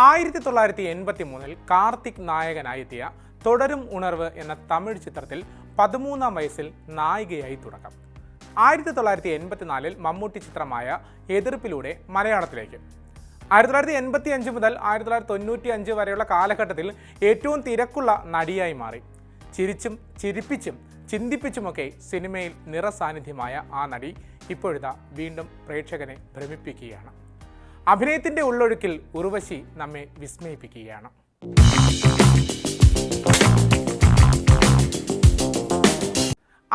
ആയിരത്തി തൊള്ളായിരത്തി എൺപത്തി മൂന്നിൽ കാർത്തിക് നായകനായെത്തിയ തുടരും ഉണർവ് എന്ന തമിഴ് ചിത്രത്തിൽ പതിമൂന്നാം വയസ്സിൽ നായികയായി തുടക്കം. ആയിരത്തി തൊള്ളായിരത്തി എൺപത്തിനാലിൽ മമ്മൂട്ടി ചിത്രമായ എതിർപ്പിലൂടെ മലയാളത്തിലേക്ക്. ആയിരത്തി തൊള്ളായിരത്തി എൺപത്തി അഞ്ച് മുതൽ ആയിരത്തി തൊള്ളായിരത്തി തൊണ്ണൂറ്റി അഞ്ച് വരെയുള്ള കാലഘട്ടത്തിൽ ഏറ്റവും തിരക്കുള്ള നടിയായി മാറി. ചിരിച്ചും ചിരിപ്പിച്ചും ചിന്തിപ്പിച്ചുമൊക്കെ സിനിമയിൽ നിറസാന്നിധ്യമായ ആ നടി ഇപ്പോഴിതാ വീണ്ടും പ്രേക്ഷകനെ ഭ്രമിപ്പിക്കുകയാണ്. അഭിനയത്തിന്റെ ഉള്ളൊഴുക്കിൽ ഉർവശി നമ്മെ വിസ്മയിപ്പിക്കുകയാണ്.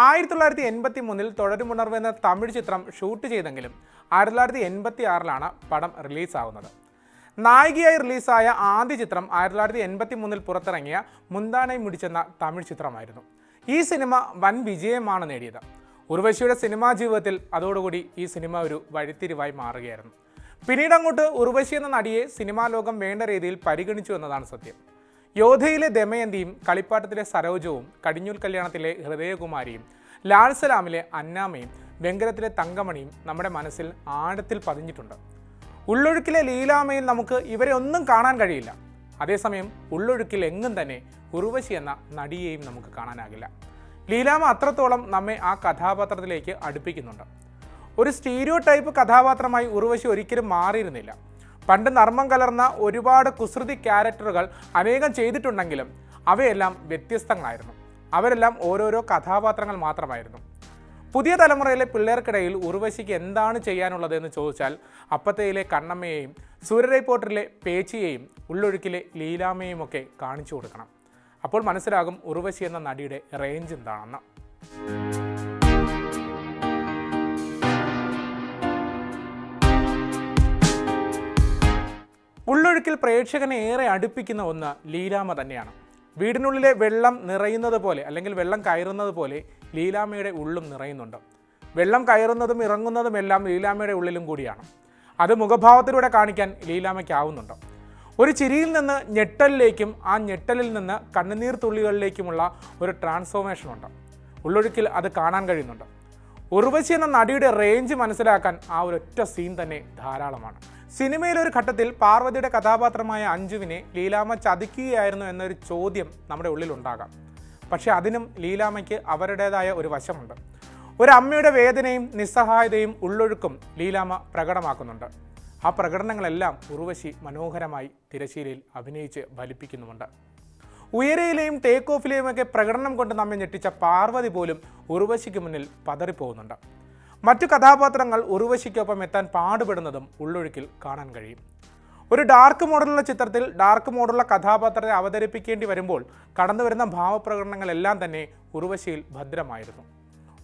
ആയിരത്തി തൊള്ളായിരത്തി എൺപത്തി മൂന്നിൽ തുടരുമുണർവ് എന്ന തമിഴ് ചിത്രം ഷൂട്ട് ചെയ്തെങ്കിലും ആയിരത്തി തൊള്ളായിരത്തി എൺപത്തി ആറിലാണ് പടം റിലീസാവുന്നത്. നായികയായി റിലീസായ ആദ്യ ചിത്രം ആയിരത്തി തൊള്ളായിരത്തി എൺപത്തി മൂന്നിൽ പുറത്തിറങ്ങിയ മുന്താനായി മുടിച്ചെന്ന തമിഴ് ചിത്രമായിരുന്നു. ഈ സിനിമ വൻ വിജയമാണ് നേടിയത്. ഉർവശിയുടെ സിനിമാ ജീവിതത്തിൽ അതോടുകൂടി ഈ സിനിമ ഒരു വഴിത്തിരിവായി മാറുകയായിരുന്നു. പിന്നീട് അങ്ങോട്ട് ഉർവശി എന്ന നടിയെ സിനിമാ ലോകം വേണ്ട രീതിയിൽ പരിഗണിച്ചു എന്നതാണ് സത്യം. യോധയിലെ ദമയന്തിയും കളിപ്പാട്ടത്തിലെ സരോജവും കടിഞ്ഞൂൽ കല്യാണത്തിലെ ഹൃദയകുമാരിയും ലാൽ സലാമിലെ അന്നാമയും വെങ്കലത്തിലെ തങ്കമണിയും നമ്മുടെ മനസ്സിൽ ആഴത്തിൽ പതിഞ്ഞിട്ടുണ്ട്. ഉള്ളൊഴുക്കിലെ ലീലാമയിൽ നമുക്ക് ഇവരെ ഒന്നും കാണാൻ കഴിയില്ല. അതേസമയം ഉള്ളൊഴുക്കിൽ എങ്ങും തന്നെ ഉർവശി എന്ന നടിയെയും നമുക്ക് കാണാനാകില്ല. ലീലാമ അത്രത്തോളം നമ്മെ ആ കഥാപാത്രത്തിലേക്ക് അടുപ്പിക്കുന്നുണ്ട്. ഒരു സ്റ്റീരിയോ ടൈപ്പ് കഥാപാത്രമായി ഉർവശി ഒരിക്കലും മാറിയിരുന്നില്ല. പണ്ട് നർമ്മം കലർന്ന ഒരുപാട് കുസൃതി ക്യാരക്ടറുകൾ അനേകം ചെയ്തിട്ടുണ്ടെങ്കിലും അവയെല്ലാം വ്യത്യസ്തങ്ങളായിരുന്നു. അവരെല്ലാം ഓരോരോ കഥാപാത്രങ്ങൾ മാത്രമായിരുന്നു. പുതിയ തലമുറയിലെ പിള്ളേർക്കിടയിൽ ഉർവശിക്ക് എന്താണ് ചെയ്യാനുള്ളത് എന്ന് ചോദിച്ചാൽ അപ്പത്തയിലെ കണ്ണമ്മയെയും സൂര്യരൈപ്പോർട്ടറിലെ പേച്ചിയെയും ഉള്ളൊഴുക്കിലെ ലീലാമ്മയും ഒക്കെ കാണിച്ചു കൊടുക്കണം. അപ്പോൾ മനസ്സിലാകും ഉർവശി എന്ന നടിയുടെ റേഞ്ച് എന്താണെന്ന്. ഉള്ളൊഴുക്കിൽ പ്രേക്ഷകനെ ഏറെ അടുപ്പിക്കുന്ന ഒന്ന് ലീലാമ തന്നെയാണ്. വീടിനുള്ളിലെ വെള്ളം നിറയുന്നത് പോലെ അല്ലെങ്കിൽ വെള്ളം കയറുന്നത് പോലെ ലീലാമയുടെ ഉള്ളും നിറയുന്നുണ്ട്. വെള്ളം കയറുന്നതും ഇറങ്ങുന്നതും എല്ലാം ലീലാമയുടെ ഉള്ളിലും കൂടിയാണ്. അത് മുഖഭാവത്തിലൂടെ കാണിക്കാൻ ലീലാമയ്ക്കാവുന്നുണ്ട്. ഒരു ചിരിയിൽ നിന്ന് ഞെട്ടലിലേക്കും ആ ഞെട്ടലിൽ നിന്ന് കണ്ണുനീർ തുള്ളികളിലേക്കുമുള്ള ഒരു ട്രാൻസ്ഫോർമേഷൻ ഉണ്ട്. ഉള്ളൊഴുക്കിൽ അത് കാണാൻ കഴിയുന്നുണ്ട്. ഉർവശി എന്ന നടിയുടെ റേഞ്ച് മനസ്സിലാക്കാൻ ആ ഒരൊറ്റ സീൻ തന്നെ ധാരാളമാണ്. സിനിമയിലെ ഒരു ഘട്ടത്തിൽ പാർവതിയുടെ കഥാപാത്രമായ അഞ്ജുവിനെ ലീലാമ്മ ചതിക്കുകയായിരുന്നു എന്നൊരു ചോദ്യം നമ്മുടെ ഉള്ളിലുണ്ടാകാം. പക്ഷെ അതിനും ലീലാമ്മയ്ക്ക് അവരുടേതായ ഒരു വശമുണ്ട്. ഒരു അമ്മയുടെ വേദനയും നിസ്സഹായതയും ഉള്ളൊഴുക്കും ലീലാമ്മ പ്രകടമാക്കുന്നുണ്ട്. ആ പ്രകടനങ്ങളെല്ലാം ഉർവശി മനോഹരമായി തിരശ്ശീലയിൽ അഭിനയിച്ച് ഫലിപ്പിക്കുന്നുമുണ്ട്. ഉയരയിലെയും ടേക്ക് ഓഫിലെയും ഒക്കെ പ്രകടനം കൊണ്ട് നമ്മെ ഞെട്ടിച്ച പാർവതി പോലും ഉർവശിക്ക് മുന്നിൽ പതറിപ്പോകുന്നുണ്ട്. മറ്റു കഥാപാത്രങ്ങൾ ഉർവശിക്കൊപ്പം എത്താൻ പാടുപെടുന്നതും ഉള്ളൊഴുക്കിൽ കാണാൻ കഴിയും. ഒരു ഡാർക്ക് മോഡലുള്ള ചിത്രത്തിൽ ഡാർക്ക് മോഡലുള്ള കഥാപാത്രത്തെ അവതരിപ്പിക്കേണ്ടി വരുമ്പോൾ കടന്നു വരുന്ന ഭാവപ്രകടനങ്ങളെല്ലാം തന്നെ ഉർവശിയിൽ ഭദ്രമായിരുന്നു.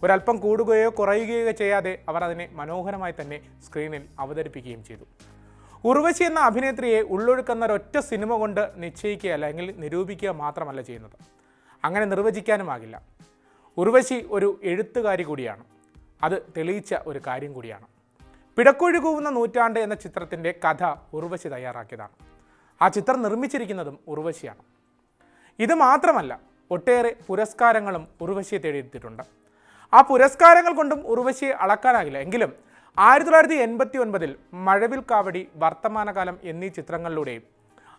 ഒരല്പം കൂടുകയോ കുറയുകയോ ചെയ്യാതെ അവർ അതിനെ മനോഹരമായി തന്നെ സ്ക്രീനിൽ അവതരിപ്പിക്കുകയും ചെയ്തു. ഉർവശി എന്ന അഭിനേത്രിയെ ഉള്ളൊഴുക്കുന്ന ഒരൊറ്റ സിനിമ കൊണ്ട് നിശ്ചയിക്കുക അല്ലെങ്കിൽ നിരൂപിക്കുക മാത്രമല്ല ചെയ്യുന്നത്. അങ്ങനെ നിർവചിക്കാനുമാകില്ല. ഉർവശി ഒരു എഴുത്തുകാരി കൂടിയാണ്. അത് തെളിയിച്ച ഒരു കാര്യം കൂടിയാണ്. പിടക്കൊഴുകുന്ന നൂറ്റാണ്ട് എന്ന ചിത്രത്തിന്റെ കഥ ഉർവശി തയ്യാറാക്കിയതാണ്. ആ ചിത്രം നിർമ്മിച്ചിരിക്കുന്നതും ഉർവശിയാണ്. ഇത് മാത്രമല്ല ഒട്ടേറെ പുരസ്കാരങ്ങളും ഉർവശിയെ തേടിയെത്തിയിട്ടുണ്ട്. ആ പുരസ്കാരങ്ങൾ കൊണ്ടും ഉർവശിയെ അളക്കാനാകില്ല. എങ്കിലും ആയിരത്തി തൊള്ളായിരത്തി എൺപത്തി ഒൻപതിൽ മഴവിൽ കാവടി വർത്തമാനകാലം എന്നീ ചിത്രങ്ങളിലൂടെയും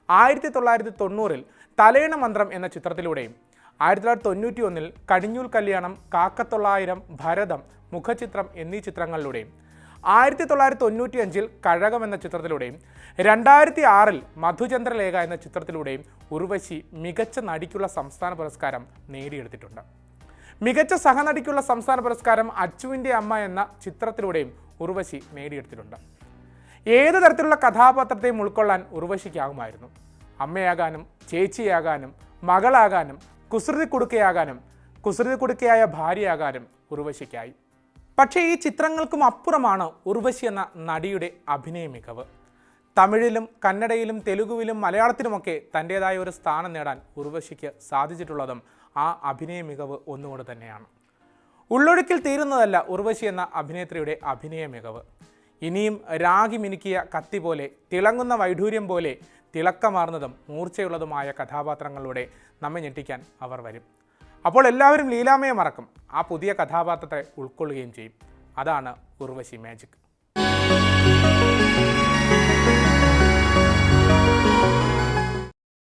ആയിരത്തി തൊള്ളായിരത്തി തൊണ്ണൂറിൽ തലയണ മന്ത്രം എന്ന ചിത്രത്തിലൂടെയും ആയിരത്തി തൊള്ളായിരത്തി തൊണ്ണൂറ്റി ഒന്നിൽ കടിഞ്ഞൂൽ കല്യാണം കാക്കത്തൊള്ളായിരം ഭരതം മുഖചിത്രം എന്നീ ചിത്രങ്ങളിലൂടെയും. ആയിരത്തി തൊള്ളായിരത്തി തൊണ്ണൂറ്റി അഞ്ചിൽ കഴകം എന്ന ചിത്രത്തിലൂടെയും. രണ്ടായിരത്തി ആറിൽ മധുചന്ദ്രലേഖ എന്ന ചിത്രത്തിലൂടെയും ഉർവശി മികച്ച നടിക്കുള്ള സംസ്ഥാന പുരസ്കാരം നേടിയെടുത്തിട്ടുണ്ട്. മികച്ച സഹനടിക്കുള്ള സംസ്ഥാന പുരസ്കാരം അച്ചുവിന്റെ അമ്മ എന്ന ചിത്രത്തിലൂടെയും ഉർവശി നേടിയെടുത്തിട്ടുണ്ട്. ഏത് തരത്തിലുള്ള കഥാപാത്രത്തെയും ഉൾക്കൊള്ളാൻ ഉർവശിക്കാകുമായിരുന്നു അമ്മയാകാനും ചേച്ചിയാകാനും മകളാകാനും കുസൃതി കുടുക്കയാകാനും കുസൃതി കൊടുക്കയായ ഭാര്യയാകാനും ഉർവശിക്കായി. പക്ഷേ ഈ ചിത്രങ്ങൾക്കും അപ്പുറമാണ് ഉർവശി എന്ന നടിയുടെ അഭിനയ മികവ്. തമിഴിലും കന്നഡയിലും തെലുഗുവിലും മലയാളത്തിലുമൊക്കെ തന്റേതായ ഒരു സ്ഥാനം നേടാൻ ഉർവശിക്ക് സാധിച്ചിട്ടുള്ളതും ആ അഭിനയ മികവ് ഒന്നുകൊണ്ട് തന്നെയാണ്. ഉള്ളൊഴുക്കിൽ തീരുന്നതല്ല ഉർവശി എന്ന അഭിനേത്രിയുടെ അഭിനയ മികവ്. ഇനിയും രാഗി മിനുക്കിയ കത്തി പോലെ തിളങ്ങുന്ന വൈഡൂര്യം പോലെ തിളക്കമാർന്നതും മൂർച്ചയുള്ളതുമായ കഥാപാത്രങ്ങളിലൂടെ നമ്മെ ഞെട്ടിക്കാൻ അവർ വരും. അപ്പോൾ എല്ലാവരും ലീലാമയെ മറക്കും ആ പുതിയ കഥാപാത്രത്തെ ഉൾക്കൊള്ളുകയും ചെയ്യും. അതാണ് ഉർവശി മാജിക്